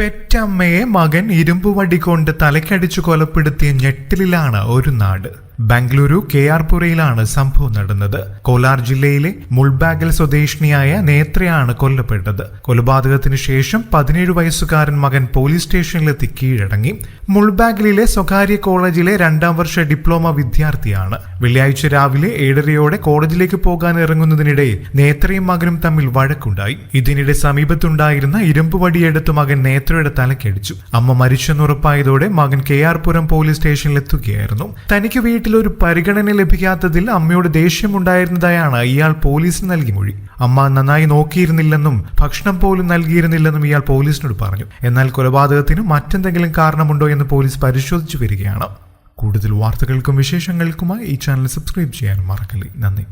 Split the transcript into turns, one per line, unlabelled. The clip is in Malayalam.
പെറ്റമ്മയെ മകൻ ഇരുമ്പുവടി കൊണ്ട് തലക്കടിച്ചു കൊലപ്പെടുത്തിയ ഞെട്ടിലാണ് ഒരു നാട്. ബാംഗ്ലൂരു കെ ആർ പുരയിലാണ് സംഭവം നടന്നത്. കോലാർ ജില്ലയിലെ മുൾബാഗൽ സ്വദേശിനിയായ നേത്രയാണ് കൊല്ലപ്പെട്ടത്. കൊലപാതകത്തിന് ശേഷം പതിനേഴ് വയസ്സുകാരൻ മകൻ പോലീസ് സ്റ്റേഷനിലെത്തി കീഴടങ്ങി. മുൾബാഗലിലെ സ്വകാര്യ കോളേജിലെ രണ്ടാം വർഷ ഡിപ്ലോമ വിദ്യാർത്ഥിയാണ്. വെള്ളിയാഴ്ച രാവിലെ ഏഴരയോടെ കോളേജിലേക്ക് പോകാൻ ഇറങ്ങുന്നതിനിടെ നേത്രയും മകനും തമ്മിൽ വഴക്കുണ്ടായി. ഇതിനിടെ സമീപത്തുണ്ടായിരുന്ന ഇരുമ്പ് വടിയെടുത്ത് മകൻ നേത്രയുടെ തലക്കടിച്ചു അമ്മ മരിച്ചെന്നുറപ്പായതോടെ മകൻ കെ ആർ പുരം പോലീസ് സ്റ്റേഷനിലെത്തുകയായിരുന്നു. തനിക്ക് വീട്ടിൽ ഒരു പരിഗണന ലഭിക്കാത്തതിൽ അമ്മയോട് ദേഷ്യമുണ്ടായിരുന്നതായാണ് ഇയാൾ പോലീസിന് നൽകി മൊഴി. അമ്മ നന്നായി നോക്കിയിരുന്നില്ലെന്നും ഭക്ഷണം പോലും നൽകിയിരുന്നില്ലെന്നും ഇയാൾ പോലീസിനോട് പറഞ്ഞു. എന്നാൽ കൊലപാതകത്തിന് മറ്റെന്തെങ്കിലും കാരണമുണ്ടോ എന്ന് പോലീസ് പരിശോധിച്ചു വരികയാണ്. കൂടുതൽ വാർത്തകൾക്കും വിശേഷങ്ങൾക്കുമായി ഈ ചാനൽ സബ്സ്ക്രൈബ് ചെയ്യാൻ മറക്കല്ലേ. നന്ദി.